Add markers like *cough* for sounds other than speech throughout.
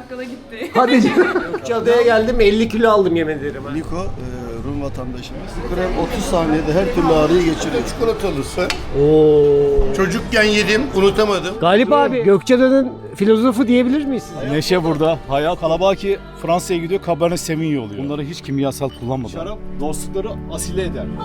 bakkala gitti. Hadi *laughs* canım. Gökçeada'ya geldim 50 kilo aldım yemin ederim. ha. Niko, e, Rum vatandaşımız. Krem 30 saniyede her türlü ağrıyı geçiriyor. Çikolatalısı. Oo. Çocukken yedim, unutamadım. Galip abi Gökçeada'nın filozofu diyebilir miyiz? Neşe burada. Hayat kalabalık ki Fransa'ya gidiyor Cabernet Sauvignon oluyor. Bunları hiç kimyasal kullanmadan. Şarap dostlukları asile eder. *laughs*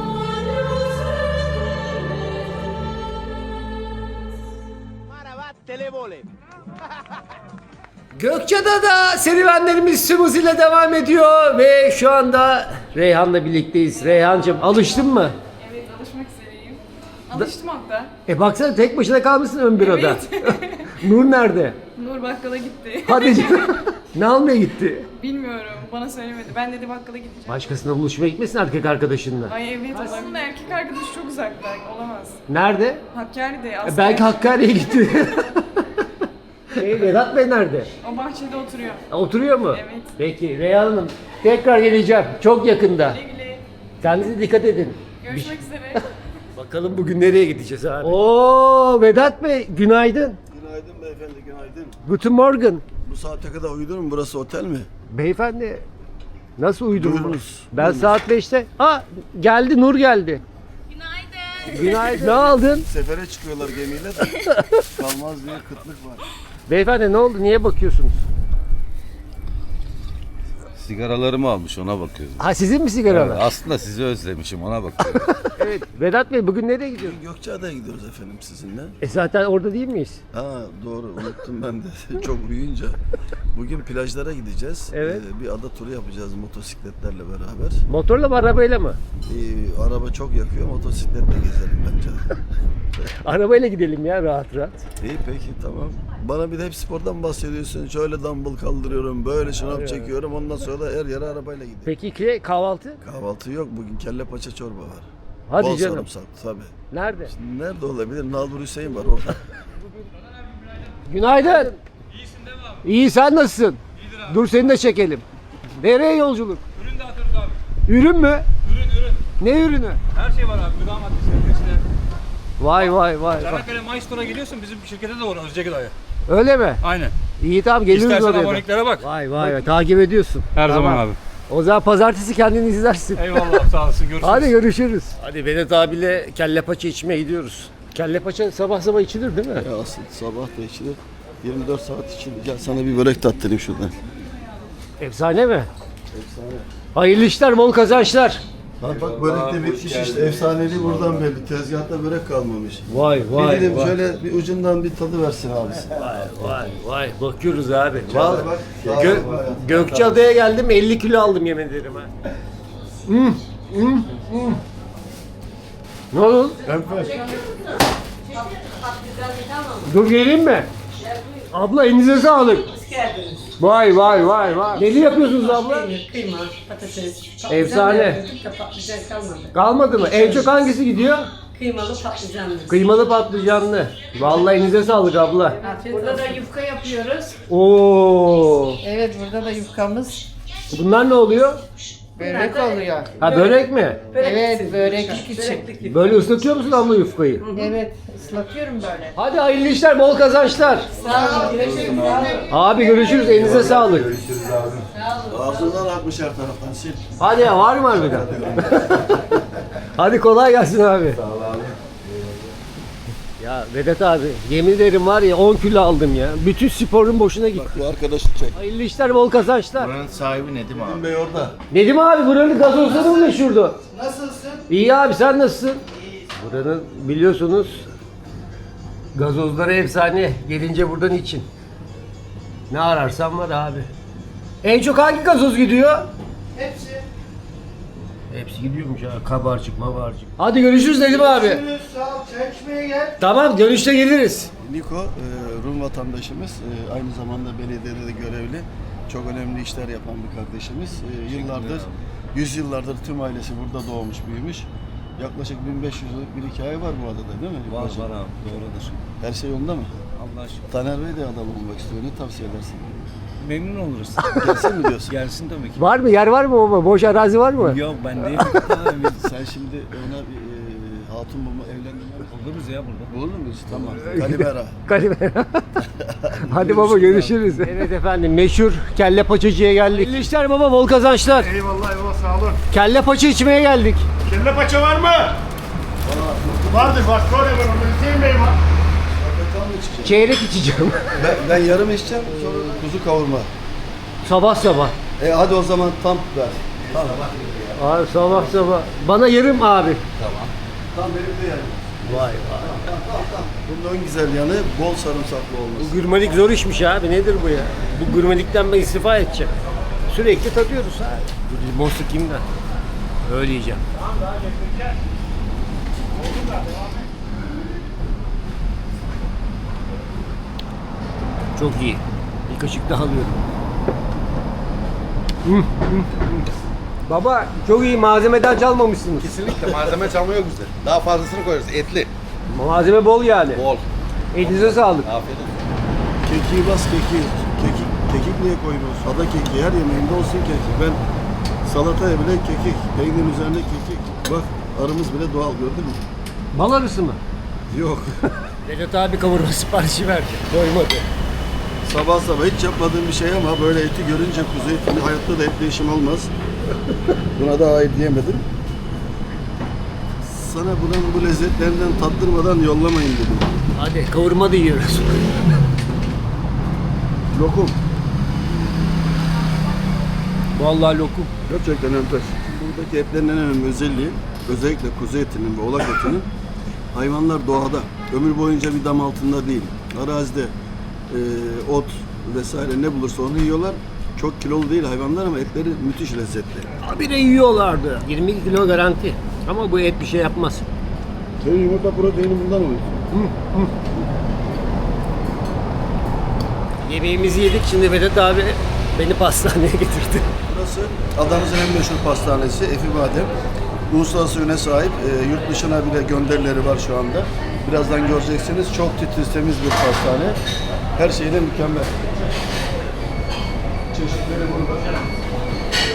Gökçeada'da serüvenlerimiz Sumuz ile devam ediyor ve şu anda Reyhan'la birlikteyiz. Reyhancığım alıştın mı? evet alışmak üzereyim. Alıştım hatta. E baksana tek başına kalmışsın ön büroda. *laughs* Nur nerede? Nur bakkala gitti. Hadi canım. *laughs* ne almaya gitti? Bilmiyorum bana söylemedi. Ben dedi bakkala gideceğim. Başkasına buluşmaya gitmesin erkek arkadaşınla. Ay evet aslında erkek arkadaşı çok uzakta. Olamaz. Nerede? Hakkari'de E aslında. belki Hakkari'ye gitti. *laughs* e, Vedat Bey nerede? O bahçede oturuyor. Oturuyor mu? Evet. Peki Reyhan Hanım tekrar geleceğim. Çok yakında. Güle güle. Kendinize dikkat edin. Görüşmek üzere. *laughs* Bakalım bugün nereye gideceğiz abi? Oo Vedat Bey günaydın. Günaydın beyefendi, günaydın. Guten Morgen. Bu saate kadar uyudun mu? Burası otel mi? Beyefendi nasıl uyudunuz? Buyurunuz, Ben saat 5'te. Ha geldi Nur geldi. Günaydın. Günaydın. ne aldın? Sefere çıkıyorlar gemiyle de. *laughs* Kalmaz diye kıtlık var. Beyefendi ne oldu? Niye bakıyorsunuz? Sigaralarımı almış ona bakıyorum. Ha sizin mi sigaralar? Aslında sizi özlemişim ona bakıyorum. *laughs* Evet. Vedat Bey bugün nereye gidiyoruz? Gökçeada'ya gidiyoruz efendim sizinle. E zaten orada değil miyiz? Ha doğru unuttum ben de *laughs* çok uyuyunca. Bugün plajlara gideceğiz. Evet. Ee, bir ada turu yapacağız motosikletlerle beraber. Motorla mı arabayla mı? Ee, araba çok yakıyor motosikletle gezelim bence. *laughs* Arabayla gidelim ya rahat rahat. İyi peki tamam. Bana bir de hep spordan bahsediyorsun. Şöyle dumbbell kaldırıyorum, böyle şınav çekiyorum. Ondan sonra da her yere arabayla gidiyorum. Peki iki kahvaltı? Kahvaltı yok. Bugün kelle paça çorba var. Hadi Bol canım. sarımsak tabii. Nerede? Nerede olabilir? Nalbur Hüseyin var orada. *laughs* Günaydın. İyisin değil mi abi? İyi sen nasılsın? Dur seni de çekelim. Nereye yolculuk? Ürün dağıtıyoruz abi. Ürün mü? Ürün ürün. Ne ürünü? Her şey var abi. Gıda maddesi, işte. Vay vay vay. Çanakkale Mayıstor'a geliyorsun bizim şirkete de uğra Özce Gıda'ya. Öyle mi? Aynen. İyi tamam geliriz İstersen oraya. da. aboneliklere bak. Vay vay vay takip ediyorsun. Her Tamam. zaman abi. O zaman pazartesi kendini izlersin. Eyvallah sağ olasın. Görüşürüz. Hadi görüşürüz. Hadi Vedat abiyle kelle paça içmeye gidiyoruz. Kelle paça sabah sabah içilir değil mi? ya asıl sabah da içilir. 24 saat içilir. Gel sana bir börek tattırayım şuradan. Efsane mi? Hayırlı işler, bol kazançlar. Bak bak börek de bitmiş işte. Efsanevi buradan belli. Tezgahta börek kalmamış. Vay bir dilim şöyle bir ucundan bir tadı versin abisi. Vay vay bakıyoruz abi. Vallahi bak, Gö-. Gökçeada'ya geldim 50 kilo aldım yemin ederim ha. Hmm, hmm, hmm. Ne oldu? Dur geleyim mi? Abla elinize sağlık. Vay vay vay vay. Neli yapıyorsunuz abla? Kıyma, patates. Efsane. Patlıcan da patlıcan kalmadı. Kalmadı mı? En çok hangisi gidiyor? Kıymalı patlıcanlı. Kıymalı patlıcanlı. Vallahi elinize sağlık abla. Burada da yufka yapıyoruz. Oo. Evet burada da yufkamız Bunlar ne oluyor? Börek oluyor. Ha börek mi? Evet böreklik için. Böyle ıslatıyor musun abla yufkayı? Evet ıslatıyorum böyle. Hadi hayırlı işler, bol kazançlar. Sağ olun. Görüşürüz. Abi görüşürüz, elinize sağlık. Ağzından akmış her taraftan sil. Hadi ya, var mı harbiden? Hadi *laughs* kolay gelsin abi. Ya Vedat abi, yemin ederim var ya 10 kilo aldım ya. Bütün sporun boşuna gitti. Bak bu arkadaşı çek. Hayırlı işler, bol kazançlar. Buranın sahibi Nedim abi. Nedim Bey orada. Nedim abi buranın gazozları mı meşhurdu? Nasılsın? İyi abi sen nasılsın? Buranın biliyorsunuz gazozları efsane. Gelince buradan için. Ne ararsan var abi. En çok hangi gazoz gidiyor? Hepsi. Hepsi gidiyormuş ha. Kabarcık mabarcık. Hadi görüşürüz Nedim abi. Tamam dönüşte geliriz. Niko, e, Rum vatandaşımız, e, aynı zamanda belediyede de görevli. Çok önemli işler yapan bir kardeşimiz. E, yıllardır, yüzyıllardır tüm ailesi burada doğmuş, büyümüş. Yaklaşık 1500 yıllık bir hikaye var bu adada değil mi? var Yukarıcı? var abi doğrudur. Her şey yolunda mı? Allah aşkına. Taner Bey de adam olmak istiyor. Ne tavsiye edersin? Memnun oluruz. *laughs* Gelsin mi diyorsun? Gelsin tabii ki. Var mı? Yer var mı baba? Boş arazi var mı? Yok ben *laughs* değilim. Sen şimdi ona bir e, Hatun bulma, evlendirme. Buluruz ya burada. Bulur muyuz? Tamam. *laughs* Kalimera. Kalimera. Hadi baba görüşürüz. Evet efendim meşhur kelle paçacıya geldik. Hayırlı işler baba bol kazançlar. Eyvallah eyvallah sağ olun. Kelle paça içmeye geldik. Kelle paça var mı? Vardır bak şöyle ben onu Bey var. Çeyrek içeceğim. *laughs* Ben, ben yarım içeceğim, sonra kuzu kavurma. sabah sabah. E hadi o zaman tam ver. Tamam. Abi sabah sabah. Bana yarım abi. Tam benim de yarım. Vay vay. Tamam, tamam, tamam. Bunun en güzel yanı bol sarımsaklı olması. Bu gurmelik zor işmiş abi. Nedir bu ya? Bu gurmelikten ben istifa edeceğim. Sürekli tadıyoruz abi. Limon sıkayım da. Öyle yiyeceğim. Çok iyi. Bir kaşık daha alıyorum. Baba çok iyi malzemeden çalmamışsınız. Kesinlikle malzeme çalma yok bizde. Daha fazlasını koyarız. Etli. Malzeme bol yani. Bol. Elinize sağlık. Afiyet olsun. Kekiği bas kekiği. Kekik, kekik niye koymuyorsun? Ada kekiği her yemeğinde olsun kekik. Ben salataya bile kekik, peynirin üzerine kekik. Bak arımız bile doğal gördün mü? Bal arısı mı? Yok. *laughs* Vedat abi kavurma siparişi verdi. Doymadı. Sabah sabah hiç yapmadığım bir şey ama böyle eti görünce kuzu etini hayatta da etle işim olmaz. *laughs* Buna da hayır diyemedim. Sana buranın bu lezzetlerinden tattırmadan yollamayın dedim. Hadi kavurma da yiyoruz. *laughs* Lokum. Vallahi lokum. Gerçekten enfes. Buradaki etlerin en önemli özelliği özellikle kuzu etinin ve oğlak etinin hayvanlar doğada ömür boyunca bir dam altında değil. Arazide e, ot vesaire ne bulursa onu yiyorlar. Çok kilolu değil hayvanlar ama etleri müthiş lezzetli. Abi de yiyorlardı. 20 kilo garanti. Ama bu et bir şey yapmaz. Senin yumurta proteini bundan oluyor. Yemeğimizi yedik. Şimdi Vedat abi beni pastaneye getirdi. Burası adamızın en meşhur pastanesi Efi Badem. Uluslararası üne sahip. E, yurt dışına bile gönderileri var şu anda. Birazdan göreceksiniz. Çok titiz, temiz bir pastane. Her şeyde mükemmel. Çeşitleri burada.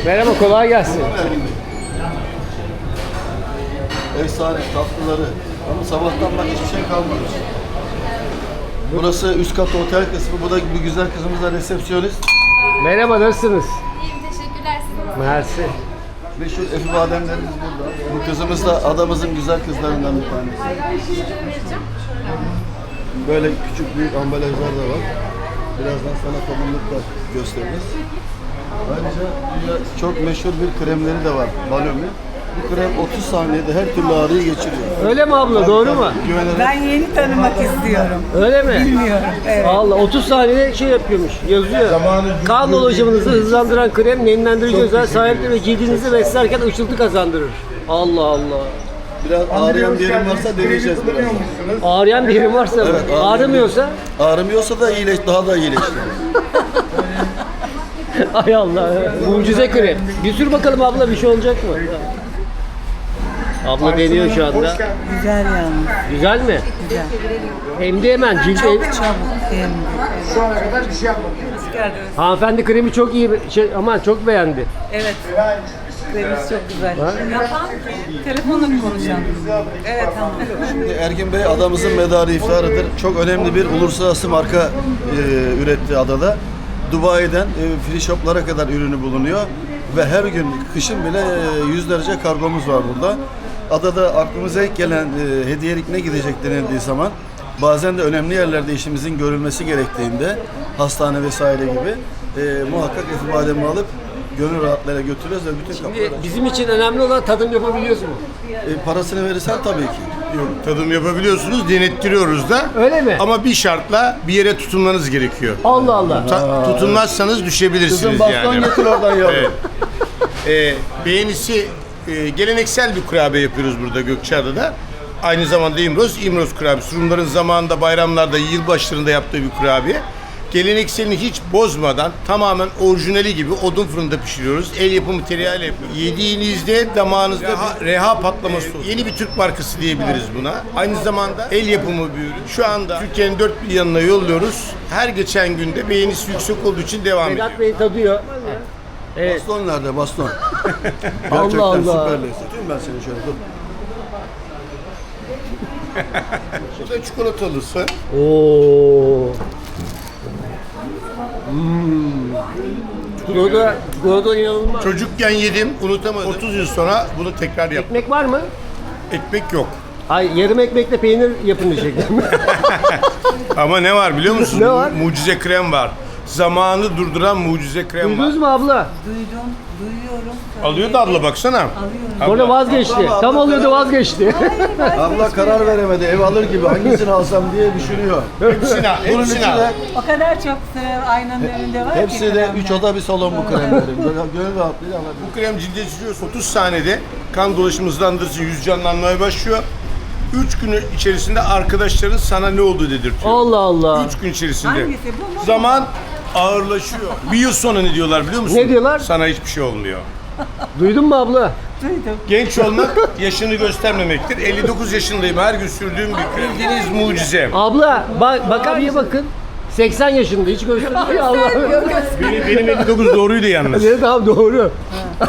Merhaba kolay gelsin. Efsane tatlıları. Ama sabahtan bak hiçbir şey kalmadı. Burası üst kat otel kısmı. Bu da bir güzel kızımız da resepsiyonist. Merhaba nasılsınız? İyiyim teşekkürler siz. Mersi. Meşhur Efi bademlerimiz burada. Bu kızımız da adamızın güzel kızlarından bir tanesi. vereceğim. Böyle küçük büyük ambalajlar da var. Birazdan sana tadımlık da gösteririz. Ayrıca çok meşhur bir kremleri de var. Balömü. Bu krem 30 saniyede her türlü ağrıyı geçiriyor. Öyle mi abla doğru mu? Güvenerek Ben yeni tanımak istiyorum. Öyle mi? Bilmiyorum. Evet. Allah 30 saniyede şey yapıyormuş yazıyor. Kan dolaşımınızı hızlandıran krem nemlendirici özel sahiptir ve cildinizi beslerken ışıltı kazandırır. Allah Allah. Biraz ağrıyan bir yerin varsa deneyeceğiz birazdan. Ağrıyan bir yerim varsa mı? Evet, ağrıyan Ağrımıyorsa Ağrımıyorsa da iyileş, daha da iyileştirir. *laughs* Ay Allah. Mucize krem. Bir sür bakalım abla bir şey olacak mı? Abla deniyor şu anda. Güzel yalnız. Güzel mi? Güzel. Hem de hemen cilt Çok çabuk hem Hanımefendi kremi çok iyi şey aman çok beğendi. Evet. Kremiz çok güzel. Yapan telefonla konuşan. Evet tamam. Şimdi Ergin Bey adamızın medarı iftarıdır. Çok önemli bir uluslararası marka e, üretti adada. Dubai'den e, free shoplara kadar ürünü bulunuyor. Ve her gün kışın bile e, yüzlerce kargomuz var burada. Adada aklımıza ilk gelen e, hediyelik ne gidecek denildiği zaman bazen de önemli yerlerde işimizin görülmesi gerektiğinde hastane vesaire gibi e, muhakkak Efi bademi alıp gönül rahatlığıyla götürüyoruz ve bütün kapılar açık. Bizim için önemli olan tadım yapabiliyoruz mu? E, parasını verirsen tabii ki. Yok, tadım yapabiliyorsunuz, denettiriyoruz da. Öyle mi? Ama bir şartla bir yere tutunmanız gerekiyor. Allah Allah. Ta- tutunmazsanız düşebilirsiniz Kızım baston yani. getir oradan yavrum. Evet. Ee, beğenisi e, geleneksel bir kurabiye yapıyoruz burada Gökçeada'da. Aynı zamanda İmroz, İmroz kurabiyesi. Rumların zamanında bayramlarda, yılbaşlarında yaptığı bir kurabiye. Gelenekselini hiç bozmadan tamamen orijinali gibi odun fırında pişiriyoruz. El yapımı tereyağıyla yapıyoruz. Yediğinizde damağınızda reha, reha patlaması olur. Yeni bir Türk markası diyebiliriz buna. Aynı zamanda el yapımı bir ürün. Şu anda Türkiye'nin dört bir yanına yolluyoruz. Her geçen günde beğenisi yüksek olduğu için devam ediyor. Vedat Bey tadıyor. Evet. Baston nerede baston? Allah *laughs* Gerçekten Allah. süper lezzet. Tutayım ben seni şöyle dur. *laughs* Bu da çikolatalısı. Oo. Hmm. Çikolata, çikolata inanılmaz. Çocukken yedim, unutamadım. 30 yıl sonra bunu tekrar yap. Ekmek var mı? Ekmek yok. Hayır, yarım ekmekle peynir yapın diyecektim. *laughs* Ama ne var biliyor musun? Ne var? Mucize krem var. Zamanı durduran mucize krem Duydunuz var. mu abla? Duydum, duyuyorum. Alıyor da abla baksana. Sonra vazgeçti. Tam alıyordu vazgeçti. Abla karar veremedi. Ev alır gibi hangisini alsam diye düşünüyor. Hepsini al, Bunun hepsini içi al. de O kadar çok sever aynanın önünde var ki. hepsi de kremler. 3 oda bir salon bu kremlerin. Böyle Gönül rahatlığıyla ama Bu krem cilde sürüyorsun. 30 saniyede kan dolaşımı hızlandırırsın. Yüz canlanmaya başlıyor. 3 gün içerisinde arkadaşların sana ne oldu dedirtiyor. Allah Allah. 3 gün içerisinde. Hangisi bu mu? Zaman ağırlaşıyor. Bir yıl sonra ne diyorlar biliyor musun? Ne diyorlar? Sana hiçbir şey olmuyor. Duydun mu abla? Duydum. Genç olmak yaşını göstermemektir. 59 yaşındayım. Her gün sürdüğüm bir krem. Bildiğiniz mucize. Abla bak bak abiye bakın. 80 yaşında hiç göstermiyor Allah. Benim, benim 59 doğruydu yalnız. Evet abi doğru.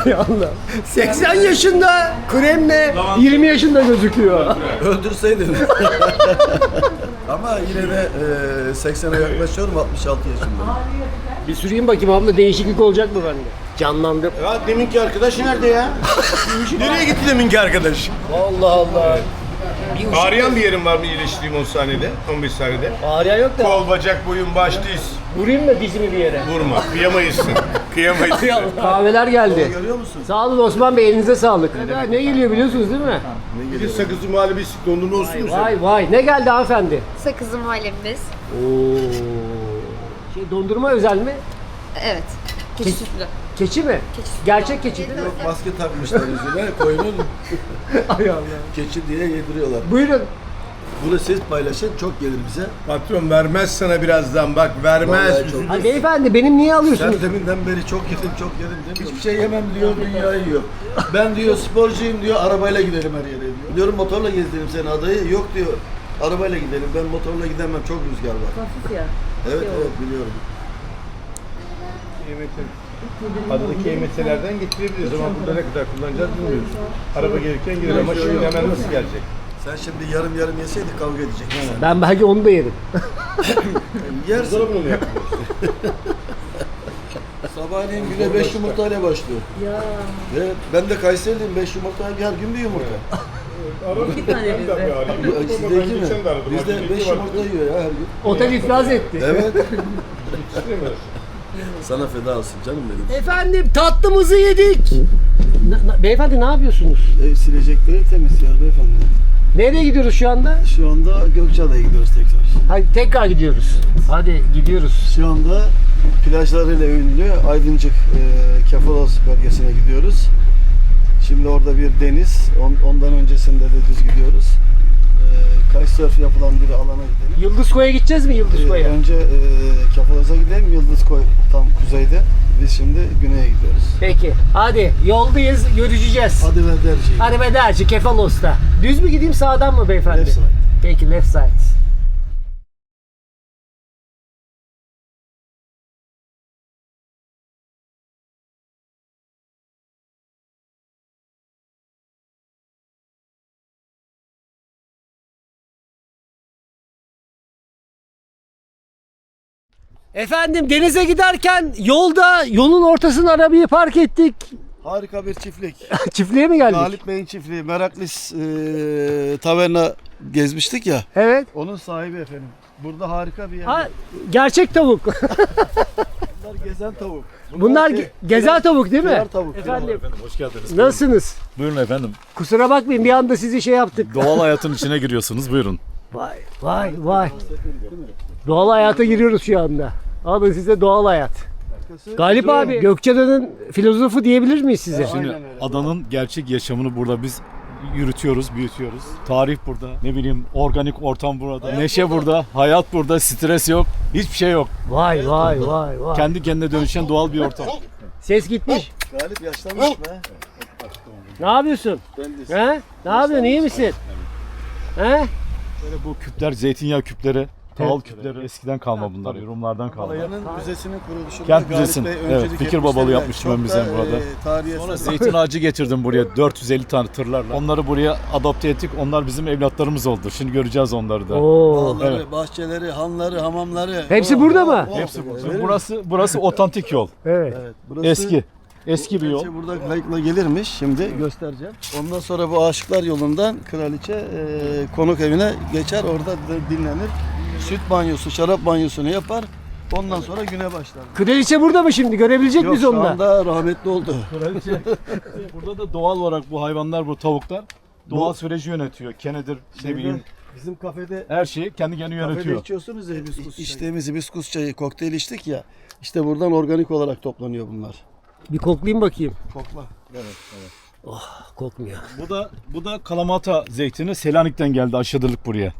Ay Allah. 80 yaşında kremle 20 yaşında gözüküyor. öldürseydin. *laughs* ama yine de e, 80'e yaklaşıyorum 66 yaşındayım. Bir süreyim bakayım abla değişiklik olacak mı bende? Canlandım. Ya deminki arkadaş nerede ya? *laughs* Nereye gitti deminki arkadaş? Allah Allah. Bir ışık- Ağrıyan bir yerim var mı iyileştireyim 10 saniyede, 15 saniyede? Ağrıyan yok da. Kol, bacak, boyun, baş, diz. Vurayım mı dizimi bir yere? Vurma. Kıyamayızsın. *laughs* Kıyamayız. Kahveler geldi. Görüyor musun? Sağ olun Osman Bey elinize sağlık. Ne geliyor biliyorsunuz değil mi? Bir de sakızlı muhallebisi dondurma olsun mu sen? Vay vay ne geldi hanımefendi? Sakızlı muhallebimiz. Oo. Şey dondurma özel mi? Evet. Keçi sütlü. Keçi mi? Gerçek keçi değil mi? Yok maske takmışlar yüzüne koyunun *laughs* Ay Allah. keçi diye yediriyorlar. Buyurun. Bunu siz paylaşın çok gelir bize. Patron vermez sana birazdan bak vermez. Vallahi çok. Ay beyefendi benim niye alıyorsunuz? Sen deminden beri çok yedim çok yedim demiyor. Hiçbir şey yemem diyor dünyayı yiyor. Ben diyor sporcuyum diyor arabayla gidelim her yere diyor. Diyorum motorla gezdireyim seni adayı. Yok diyor arabayla gidelim ben motorla gidemem çok rüzgar var. Hafif ya. Evet evet biliyorum. Adadaki EMT'lerden getirebiliriz ama burada ne kadar kullanacağız bilmiyoruz. Araba gelirken gelir ama şimdi hemen nasıl gelecek? Sen şimdi yarım yarım yeseydik kavga edecektik. Ben belki onu da yerim. *laughs* Yersin. Buzdolabına mı? *laughs* Sabahleyin güne 5 yumurtayla başlıyor. Ya. Evet, ben de Kayseriliyim 5 yumurta her gün bir yumurta. *laughs* İki tane bizde. Ya, Sizde iki mi? Bizde 5 yumurta yiyor ya her gün. Otel iflas etti. Evet. Sana feda olsun canım benim. Efendim tatlımızı yedik. Na- na- beyefendi ne yapıyorsunuz? Ev silecekleri temiz ya beyefendi. Nereye gidiyoruz şu anda? Şu anda Gökçeada'ya gidiyoruz tekrar. Hadi tekrar gidiyoruz. Hadi gidiyoruz. Şu anda plajlarıyla ünlü Aydıncık e, Kefalos bölgesine gidiyoruz. Şimdi orada bir deniz, on- ondan öncesinde de düz gidiyoruz. E, Kitesurf yapılan bir alana gidelim. Yıldız Koy'a gideceğiz mi Yıldız E, Koy'a? önce e, Kefalos'a gidelim, Yıldız Koy tam kuzeyde. Biz şimdi güneye gidiyoruz. Peki. Hadi yoldayız görüşeceğiz. Hadi ver derciyi. Hadi Bederci Kefalos'ta. Düz mü gideyim sağdan mı beyefendi? Left side. Peki left side. Efendim denize giderken yolda yolun ortasına arabayı park ettik. Harika bir çiftlik. *laughs* Çiftliğe mi geldik? Galip Bey'in çiftliği, Meraklis e, taverna gezmiştik ya. Evet. Onun sahibi efendim. Burada harika bir yer. Ha, gerçek tavuk. *laughs* Bunlar gezen tavuk. Bunlar ge- gezen tavuk değil mi? Tavuk. Efendim Hoş geldiniz. nasılsınız? Buyurun efendim. Kusura bakmayın bir anda sizi şey yaptık. Doğal hayatın içine giriyorsunuz. Buyurun. Vay vay vay. Doğal hayata giriyoruz şu anda. Alın size doğal hayat. Galip abi Gökçeada'nın filozofu diyebilir miyiz size? Şimdi adanın gerçek yaşamını burada biz yürütüyoruz, büyütüyoruz. Tarih burada, ne bileyim organik ortam burada, neşe burada, hayat burada, stres yok, hiçbir şey yok. Vay vay vay vay. Kendi kendine dönüşen doğal bir ortam. Ses gitmiş. Galip yaşlanmış be. Ne yapıyorsun? Ben de He? Ne yapıyorsun? İyi misin? He? Böyle bu küpler, zeytinyağı küpleri Tahıl küpleri eskiden kalma bunlar. Rumlardan kalma. Balaya'nın müzesinin kuruluşunda Kent Galip Müzesi'nin, Bey evet, öncülük fikir babalığı ve yapmıştım çok da, burada. e, Sonra eser- zeytin ağacı getirdim buraya 450 tane tırlarla. Onları buraya adapte ettik. Onlar bizim evlatlarımız oldu. Şimdi göreceğiz onları da. Oo. Bağları, Evet. bahçeleri, hanları, hamamları. Hepsi Oh, burada oh, mı? oh. Hepsi bu. Evet. Burası burası otantik yol. Evet. Evet, burası Eski. Eski bir yol. Kraliçe burada kayıkla gelirmiş. Şimdi göstereceğim. Ondan sonra bu Aşıklar Yolu'ndan kraliçe e, konuk evine geçer. Orada da dinlenir. Süt banyosu, şarap banyosunu yapar. Ondan sonra güne başlar. Kraliçe burada mı şimdi? Görebilecek Yok miyiz şu onu da? anda rahmetli oldu. Kraliçe. *laughs* Burada da doğal olarak bu hayvanlar, bu tavuklar doğal süreci yönetiyor. Kenedir, ne bileyim Bizim kafede her şeyi kendi kendine Kafede yönetiyor. içiyorsunuz ya hibiskus çayı. İçtiğimiz hibiskus çayı, kokteyl içtik ya. İşte buradan organik olarak toplanıyor bunlar. Bir koklayayım bakayım. Kokla. Kokmuyor. Bu da bu da Kalamata zeytini Selanik'ten geldi aşağıdırlık buraya.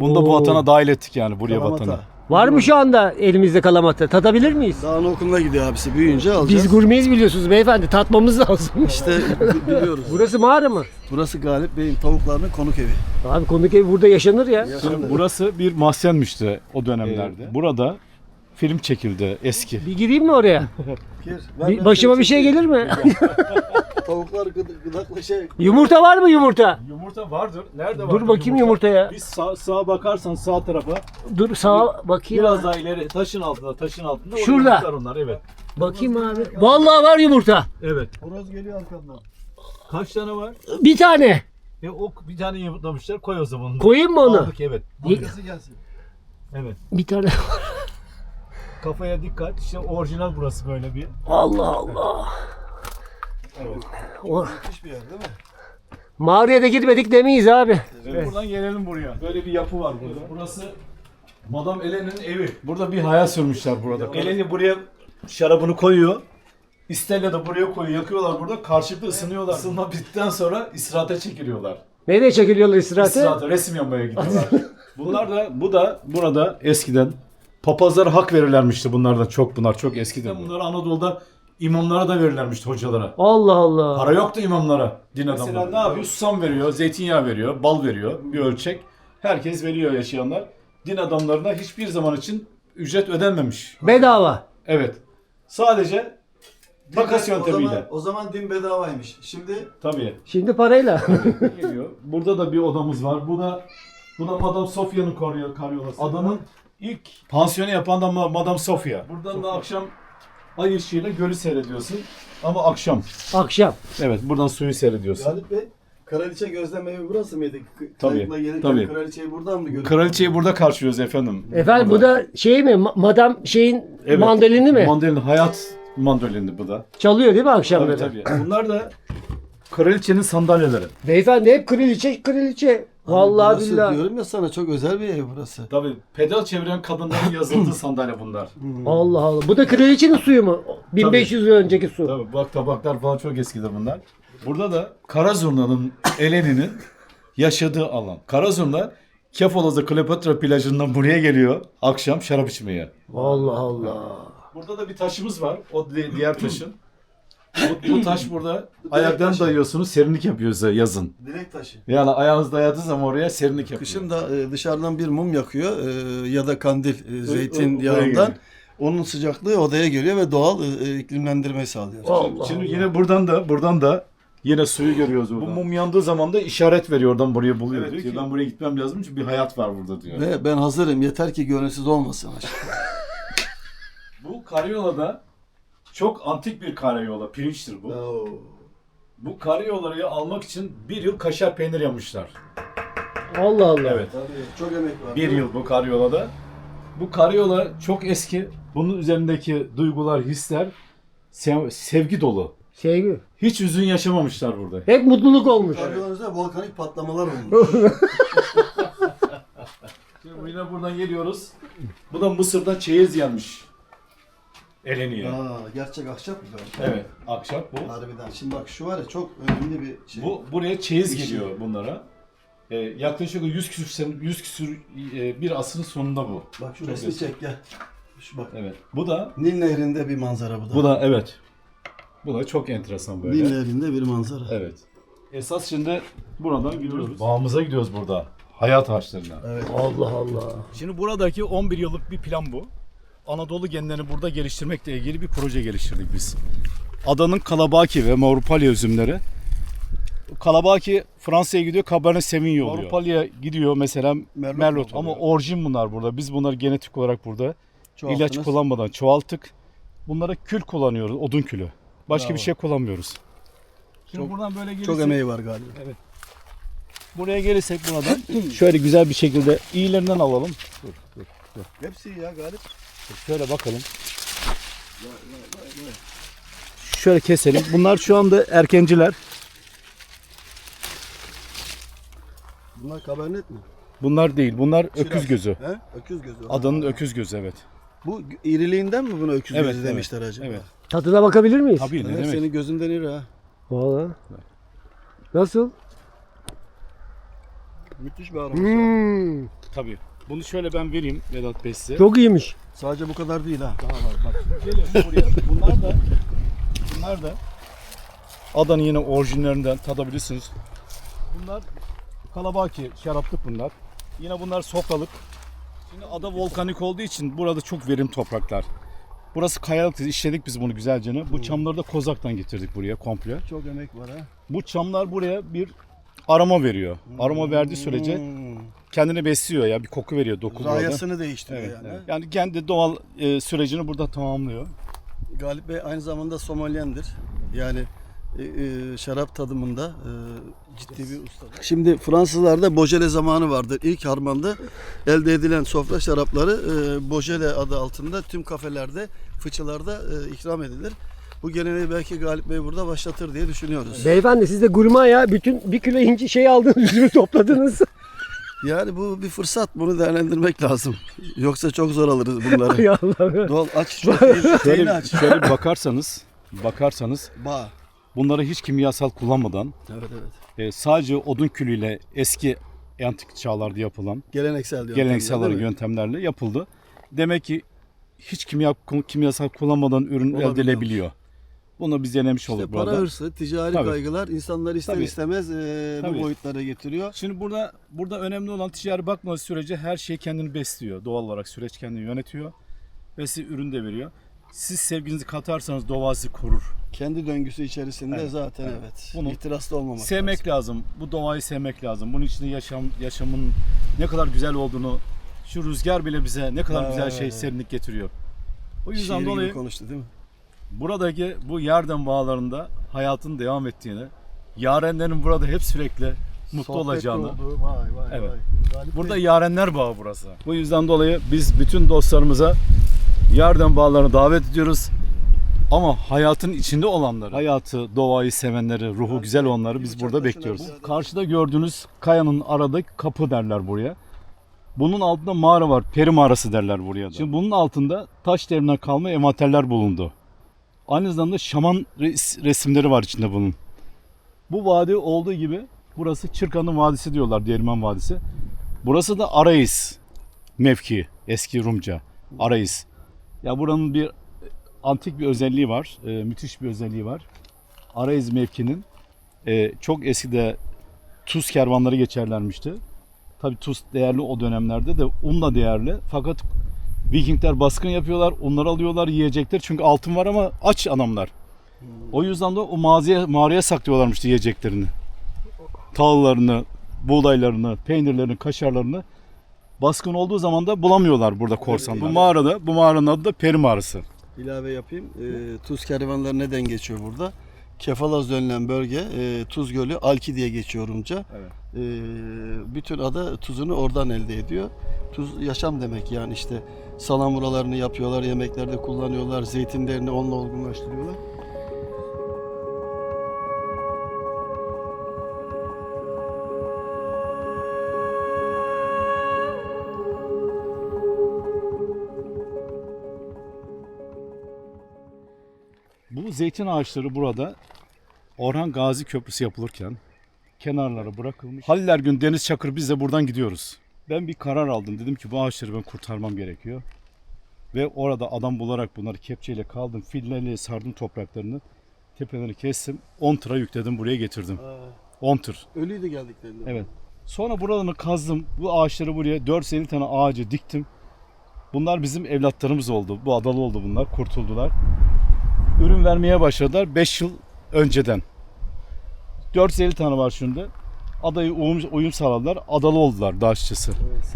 Bunu da bu Oo. vatana dahil ettik yani buraya Kalamata. vatana. Var mı şu anda elimizde kalamata? Tadabilir miyiz? Dağın okuluna gidiyor abisi. Büyüyünce alacağız. Biz gurmeyiz biliyorsunuz beyefendi. Tatmamız lazım. İşte *laughs* bi- biliyoruz. Burası mağara mı? Burası Galip Bey'in tavuklarının konuk evi. Abi konuk evi burada yaşanır ya. Şimdi burası bir mahzenmişti o dönemlerde. Burada film çekildi eski. Bir gireyim mi oraya? *laughs* Gir. Bir- başıma bir şey gelir mi? *laughs* Tavuklar gıd- gıdakla şey. yumurta var mı yumurta? Yumurta vardır. Nerede Dur bakayım yumurtaya. Biz sağ, sağa bakarsan sağ tarafa Dur sağa bakayım. biraz daha ileri taşın altında taşın altında. orada Şurada. yumurtlar onlar evet. Bakayım abi. Vallahi var yumurta. Evet. Horoz geliyor arkamdan. Kaç tane var? Bir tane. E, o bir tane yumurtlamışlar koy o zaman. Koyayım mı onu? Aldık evet. Arkası gelsin. Evet. Bir tane. *laughs* Kafaya dikkat. İşte orijinal burası böyle bir. Allah Allah. O, Müthiş bir yer değil mi? mağaraya da girmedik demeyiz abi. Şimdi buradan gelelim buraya. Böyle bir yapı var burada. Burası Madame Ellen'in evi. Burada bir hayal sürmüşler burada. Eleni buraya şarabını koyuyor. İstella da buraya koyuyor. Yakıyorlar burada. Karşılıklı ısınıyorlar. Isınma *laughs* bittikten sonra istirahate çekiliyorlar. Nereye çekiliyorlar istirahate? İstirahate, resim yapmaya gidiyorlar. *laughs* bunlar da, bu da burada eskiden papazlara hak verirlermişti bunlardan çok bunlar çok eskiden. Bunlar Anadolu'da imamlara da verirlermişti hocalara. Allah Allah. Para yoktu imamlara, din adamları. Mesela ne yapıyor? Susam veriyor, zeytinyağı veriyor, bal veriyor, bir ölçek. Herkes veriyor yaşayanlar. Din adamlarına hiçbir zaman için ücret ödenmemiş. Bedava. Evet. Sadece takas O zaman, yöntemiyle. o zaman din bedavaymış. Şimdi Tabii. Şimdi parayla. geliyor. Burada da bir odamız var. Bu da bu da Madame Sophia'nın karyo- karyolası. Adamın ilk pansiyonu yapan da Ma- Madame Sophia. Buradan da akşam ay ışığıyla gölü seyrediyorsun. Ama akşam. Akşam. Evet, buradan suyu seyrediyorsun. Galip Bey, kraliçe gözlem evi burası mıydı? Tabii, gelirken tabii. kraliçeyi buradan mı görüyorsunuz? Kraliçeyi burada karşılıyoruz efendim. Efendim bu Burada. da şey mi? Ma- Madam şeyin Evet. mandolini mi? Mandolin, hayat mandolini bu da. Çalıyor değil mi Tabii akşamları? tabii. Bunlar da kraliçenin sandalyeleri. Beyefendi hep kraliçe kraliçe. Vallahi Burası billahi. Diyorum ya sana çok özel bir ev burası. Tabii pedal çeviren kadınların yazıldığı *laughs* sandalye bunlar. Allah Allah. Bu da kraliçenin suyu mu? 1500 yıl önceki su. Tabii bak tabaklar falan çok eskidir bunlar. Burada da Karazurna'nın *coughs* Eleni'nin yaşadığı alan. Karazurna Kefaloz'da Kleopatra plajından buraya geliyor akşam şarap içmeye. Allah Allah. Burada da bir taşımız var. O di- diğer taşın. Bu, bu taş burada ayaktan dayıyorsunuz serinlik yapıyor size yazın. Direkt taşı. Yani ayağınız dayadığı zaman oraya serinlik yapıyor. Kışın da e, dışarıdan bir mum yakıyor e, ya da kandil e, zeytin o- oraya yağından. geliyor. Onun sıcaklığı odaya geliyor ve doğal e, e, iklimlendirme sağlıyor. Allah Şimdi yine buradan da buradan da yine suyu görüyoruz burada. Bu mum yandığı zaman da işaret veriyor oradan buraya buluyor Evet, diyor ki- ben buraya gitmem lazım çünkü bir hayat var burada diyor. Ve ben hazırım yeter ki gönülsüz olmasın. Bu karayolada çok antik bir karyola, pirinçtir bu. Oo. Bu karyolayı almak için bir yıl kaşar peynir yapmışlar. Allah Allah. Evet. Tabii çok emek var. Bir yıl bu karyolada. Bu karyola çok eski. Bunun üzerindeki duygular, hisler sev- sevgi dolu. Sevgi. Hiç üzün yaşamamışlar burada. Hep mutluluk olmuş. Karyolanızda volkanik patlamalar olmuş. *laughs* Şimdi yine buradan geliyoruz. Bu da Mısır'da çeyiz gelmiş. Eleniye. Aa, gerçek ahşap mı? Evet, akşam bu. Harbiden. Şimdi bak şu var ya çok önemli bir şey. Bu buraya çeyiz Bir şey. geliyor bunlara. Ee, yaklaşık 100 küsür sene, 100 küsür e, bir asrın sonunda bu. Bak şu Çok resmi eski. çek gel. Şu bak. Evet. Bu da Nil Nehri'nde bir manzara bu da. bu da evet. Bu da çok enteresan böyle. Nil Nehri'nde bir manzara. Evet. Esas şimdi buradan gidiyoruz. Bağımıza gidiyoruz burada. Hayat ağaçlarına. Allah Allah. Şimdi buradaki 11 yıllık bir plan bu. Anadolu genlerini burada geliştirmekle ilgili bir proje geliştirdik biz. Adanın Kalabaki ve Mavrupalya üzümleri. Kalabaki Fransa'ya gidiyor, Cabernet Sauvignon oluyor. Mavrupalya gidiyor mesela Merlot Merlot, oluyor. ama orijin bunlar burada. Biz bunları genetik olarak burada Çoğalttınız. ilaç kullanmadan çoğalttık. Bunlara kül kullanıyoruz, odun külü. Başka bir şey kullanmıyoruz. Şimdi Çok- buradan böyle Çok gelirsek, emeği var galiba. buraya gelirsek buradan *clears throat* şöyle güzel bir şekilde iyilerinden alalım. Hepsi iyi ya Galip. Şöyle bakalım. Şöyle keselim. Bunlar şu anda erkenciler. Bunlar kabernet mi? Bunlar değil. Bunlar öküz gözü. He? Öküz gözü. Adanın Ha. öküz gözü evet. Bu iriliğinden mi buna öküz Evet, gözü evet. demişler acaba? Evet. Tadına bakabilir miyiz? Tabii ne Evet, demek. senin gözünden iri ha. Valla. Nasıl? Müthiş bir aroması var. Hmm, Tabii. Bunu şöyle ben vereyim Vedat Bey size. çok iyiymiş. Sadece bu kadar değil ha. daha var. Bak gelin buraya. Bunlar da bunlar da Adanın yine orijinlerinden tadabilirsiniz. Bunlar kalabaki şaraplık bunlar. Yine bunlar sofralık. Şimdi ada volkanik olduğu için burada çok verim topraklar. Burası kayalık işledik biz bunu güzelce. Bu çamları da Kozak'tan getirdik buraya komple. Çok emek var ha. Bu çamlar buraya bir aroma veriyor. Aroma verdiği sürece Hmm. kendini besliyor ya bir koku veriyor doku burada. Rayasını değiştiriyor Evet, yani. evet. Yani kendi doğal e, sürecini burada tamamlıyor. Galip Bey aynı zamanda Somalyendir. Yani e, e, şarap tadımında e, ciddi bir usta. Şimdi Fransızlarda Bojele zamanı vardır. İlk harmanda elde edilen sofra şarapları e, Bojele adı altında tüm kafelerde, fıçılarda e, ikram edilir. Bu geleneği belki Galip Bey burada başlatır diye düşünüyoruz. Beyefendi siz de gurma ya. Bütün bir kilo inci şey aldınız, üzümü topladınız. *laughs* Yani bu bir fırsat. Bunu değerlendirmek lazım. Yoksa çok zor alırız bunları. *laughs* Ay Allah'ım. Doğal aç. *laughs* Şeyini Şöyle, aç. şöyle bir bakarsanız, bakarsanız Bağ. bunları hiç kimyasal kullanmadan Evet evet. e, sadece odun külüyle eski antik çağlarda yapılan Geleneksel diyor. geleneksel olarak yöntemlerle yapıldı. Demek ki hiç kimya kimyasal kullanmadan ürün elde edilebiliyor. Bunu biz denemiş İşte olduk para burada. hırsı, ticari Tabii. kaygılar insanlar ister Tabii. istemez e, bu boyutlara getiriyor. Şimdi burada burada önemli olan ticari bakmadığı sürece her şey kendini besliyor. Doğal olarak süreç kendini yönetiyor ve size ürün de veriyor. Siz sevginizi katarsanız doğa sizi korur. Kendi döngüsü içerisinde Evet, zaten evet. evet. Bunu İhtiraslı olmamak sevmek lazım. Bu doğayı sevmek lazım. Bunun içinde yaşam yaşamın ne kadar güzel olduğunu şu rüzgar bile bize ne kadar güzel şey serinlik getiriyor. O lazım. yüzden Şiir dolayı konuştu değil mi? Buradaki bu yerden bağlarında hayatın devam ettiğini, yarenlerin burada hep sürekli mutlu Sohbetli olacağını. olduğu, Vay vay Evet. vay. Burada Bey, yarenler bağı burası. Bu yüzden dolayı biz bütün dostlarımıza yerden bağlarına davet ediyoruz. Ama hayatın içinde olanları, hayatı, doğayı sevenleri, ruhu güzel olanları biz burada bekliyoruz. Karşıda gördüğünüz kayanın aradaki kapı derler buraya. Bunun altında mağara var. Peri mağarası derler buraya da. Şimdi bunun altında taş devrinden kalma ematerler bulundu. Aynı zamanda şaman res- resimleri var içinde bunun. Bu vadi olduğu gibi burası Çırkan'ın vadisi diyorlar, Değirmen Vadisi. Burası da Arayis mevki, eski Rumca. Arayis. Ya buranın bir antik bir özelliği var, e, müthiş bir özelliği var. Arayis mevkinin e, çok eskide tuz kervanları geçerlermişti. Tabii tuz değerli o dönemlerde de un da değerli. Fakat Vikingler baskın yapıyorlar, onları alıyorlar, yiyecekler. Çünkü altın var ama aç adamlar. O yüzden de o mağazaya, mağaraya saklıyorlarmış yiyeceklerini. Tahıllarını, buğdaylarını, peynirlerini, kaşarlarını baskın olduğu zaman da bulamıyorlar burada korsanlar. Bu mağarada, bu mağaranın adı da Peri Mağarası. ilave yapayım. E, tuz kervanları neden geçiyor burada? Kefalaz denilen bölge e, Tuz Gölü Alki diye geçiyor Rumca. Evet. E, bütün ada tuzunu oradan elde ediyor. Tuz yaşam demek yani işte salamuralarını yapıyorlar, yemeklerde kullanıyorlar, zeytinlerini onunla olgunlaştırıyorlar. Bu zeytin ağaçları burada Orhan Gazi Köprüsü yapılırken kenarlara bırakılmış. Halil Ergün, Deniz Çakır biz de buradan gidiyoruz. Ben bir karar aldım. Dedim ki bu ağaçları ben kurtarmam gerekiyor. Ve orada adam bularak bunları kepçeyle kaldım. Fillerle sardım topraklarını. Tepelerini kestim. 10 tıra yükledim buraya getirdim. 10 tır. Ölüydü geldiklerinde. Evet. Sonra buralarını kazdım. Bu ağaçları buraya 450 tane ağacı diktim. Bunlar bizim evlatlarımız oldu. Bu adalı oldu bunlar. Kurtuldular. Ürün vermeye başladılar 5 yıl önceden. 450 tane var şimdi. Adayı uyum, uyum sağladılar. Adalı oldular dağışçısı.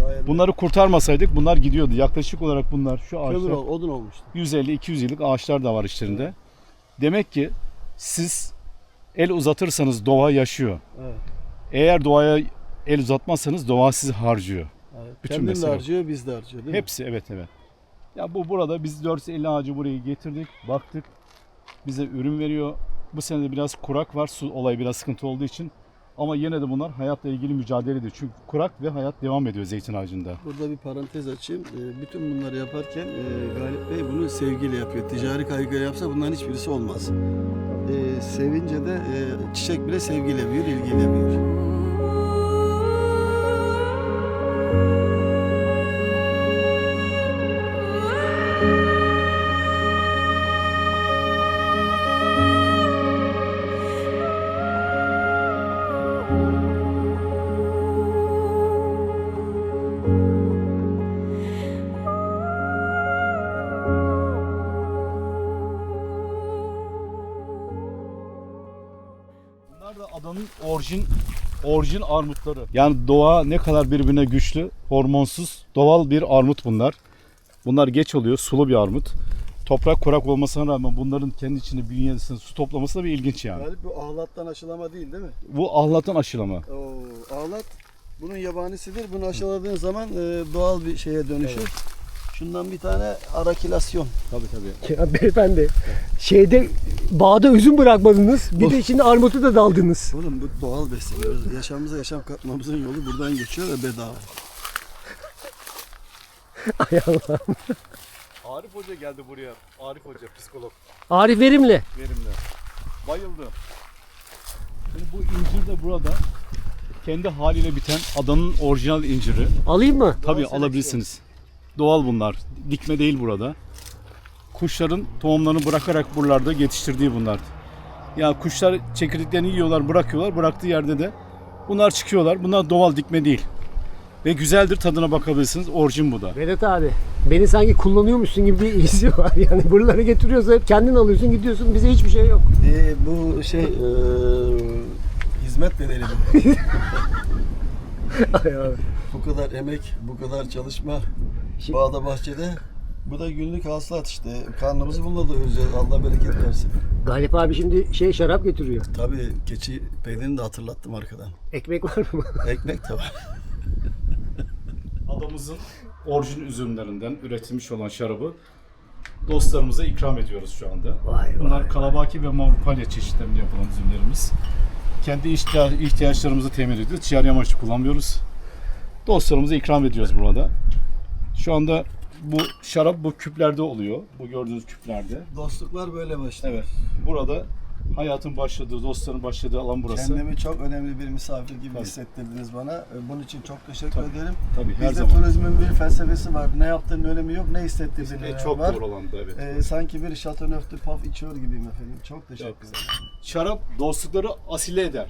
Evet, Bunları kurtarmasaydık bunlar gidiyordu. Yaklaşık olarak bunlar şu kömür ağaçlar ol- odun olmuştu. 150-200 yıllık ağaçlar da var içlerinde. Demek ki siz el uzatırsanız doğa yaşıyor. Evet. Eğer doğaya el uzatmazsanız doğa sizi harcıyor. Evet. Bütün Kendin de mesele harcıyor, biz de harcıyor değil mi? Hepsi evet evet. Ya bu burada biz 450 ağacı buraya getirdik, baktık. Bize ürün veriyor. Bu sene de biraz kurak var. Su olayı biraz sıkıntı olduğu için. Ama yine de bunlar hayatla ilgili mücadele ediyor. Çünkü kurak ve hayat devam ediyor zeytin ağacında. Burada bir parantez açayım. Ee, Bütün bunları yaparken e, Galip Bey bunu sevgiyle yapıyor. Ticari kaygıyla yapsa bunların hiçbirisi olmaz. Ee, Sevince de e, çiçek bile sevgiyle büyür, ilgiyle büyür. Adanın orijin orijin armutları. Yani doğa ne kadar birbirine güçlü, hormonsuz, doğal bir armut bunlar. Bunlar geç oluyor, sulu bir armut. Toprak kurak olmasına rağmen bunların kendi içinde bünyesinde su toplaması da bir ilginç yani. Galip bu ahlattan aşılama değil değil mi? Bu ahlattan aşılama. Oo, ahlat bunun yabanisidir. Bunu aşıladığın zaman e, doğal bir şeye dönüşür. Şundan bir tane arakilasyon. Tabii tabii. Ya *laughs* beyefendi şeyde bağda üzüm bırakmadınız. Bir de içinde armutu da daldınız. Oğlum bu doğal besleniyoruz. Yaşamımıza yaşam katmamızın yolu buradan geçiyor ve bedava. *laughs* Ay Allah. Arif Hoca geldi buraya. Arif Hoca psikolog Arif Verimli. verimli. Bayıldı. Şimdi bu incir de burada kendi haliyle biten adanın orijinal inciri. Alayım mı? Tabii alabilirsiniz. Doğal bunlar. Dikme değil burada. Kuşların tohumlarını bırakarak buralarda yetiştirdiği bunlar. Ya kuşlar çekirdeklerini yiyorlar, bırakıyorlar. Bıraktığı yerde de bunlar çıkıyorlar. Bunlar doğal dikme değil. Ve güzeldir tadına bakabilirsiniz. Orijin bu da. Vedat abi beni sanki kullanıyormuşsun gibi bir hissi *laughs* var. Yani buraları getiriyorsa hep kendin alıyorsun gidiyorsun bize hiçbir şey yok. Ee, bu şey e, hizmet bedeli bu. *laughs* Ay abi. bu kadar emek, bu kadar çalışma bağda bahçede. Bu da günlük hasılat işte. Karnımızı bununla doyuracağız. Allah bereket versin. Galip abi şimdi şey şarap getiriyor. Tabii keçi peynirini de hatırlattım arkadan. Ekmek var mı? *laughs* Ekmek de var. Adamızın orijin üzümlerinden üretilmiş olan şarabı dostlarımıza ikram ediyoruz şu anda. Vay Bunlar kalabaki ve mavrupalya çeşitlerinde yapılan üzümlerimiz. Kendi ihtiya- ihtiyaçlarımızı temin ediyoruz. Ticari amaçlı kullanmıyoruz. Dostlarımıza ikram ediyoruz burada. Şu anda bu şarap bu küplerde oluyor. Bu gördüğünüz küplerde. Dostluklar böyle başlıyor. Evet. Burada hayatın başladığı, dostların başladığı alan burası. Kendimi çok önemli bir misafir gibi Tabii. hissettirdiniz bana. Ee, Bunun için çok teşekkür Tabii. ederim. Tabii her Bizde zaman. turizmin bir felsefesi var. Ne yaptığının önemi yok, ne hissettirdiğinin önemi çok var. doğru olan da evet. Ee, sanki bir Chateauneuf de Paf içiyor gibiyim efendim. Çok teşekkür Çok ederim. Şarap dostlukları asile eder.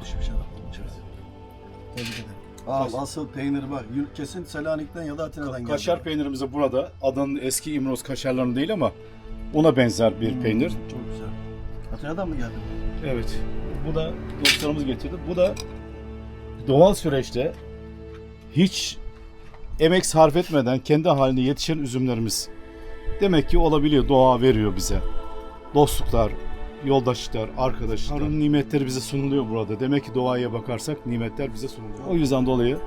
Müthiş bir şarap olmuş. Tebrik ederim. Aa, asıl peyniri bak. Kesin Selanik'ten ya da Atina'dan geldi. Kaşar peynirimiz de burada. Adanın eski İmroz kaşarlarının değil ama ona benzer bir Hmm, peynir. Çok güzel. Atina'dan mı geldi? Evet. Bu da dostlarımız getirdi. Bu da doğal süreçte hiç emek sarf etmeden kendi halinde yetişen üzümlerimiz. Demek ki olabiliyor. Doğa veriyor bize. Dostluklar, yoldaşlıklar, arkadaşlıklar. Tanrı'nın nimetleri bize sunuluyor burada. Demek ki doğaya bakarsak nimetler bize sunuluyor. O yüzden dolayı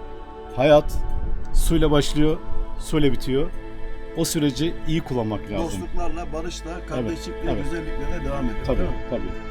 hayat suyla başlıyor, suyla bitiyor. O süreci iyi kullanmak lazım. Dostluklarla, barışla, kardeşlikle, evet. güzellikle de devam ediyor. Tabii, tabii.